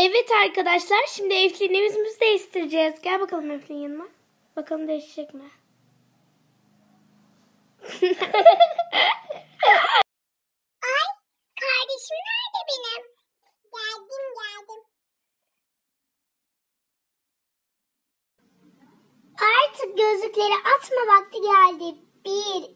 Evet arkadaşlar şimdi yüzümüzü değiştireceğiz. Gel bakalım Eflin yanıma. Bakalım değişecek mi? Ay kardeşim nerede benim? Geldim geldim. Artık gözlükleri atma vakti geldi. Bir,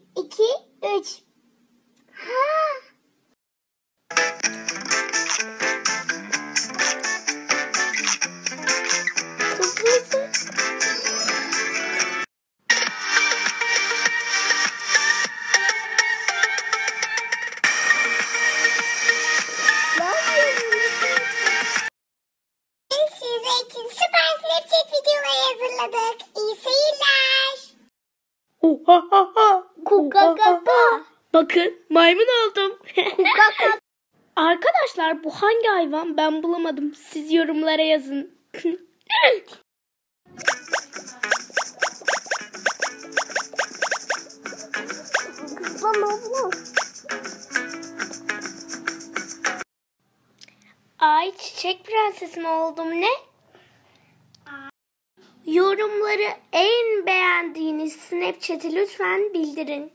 Size için süper Snapchat videoları hazırladık. İyi seyirler. Kuka kaka. Bakın maymun oldum. Kaka. Arkadaşlar bu hangi hayvan? Ben bulamadım. Siz yorumlara yazın. Kızlan abla. Ay çiçek prensesi mi oldum ne? Yorumları en beğendiğiniz Snapchat'i lütfen bildirin.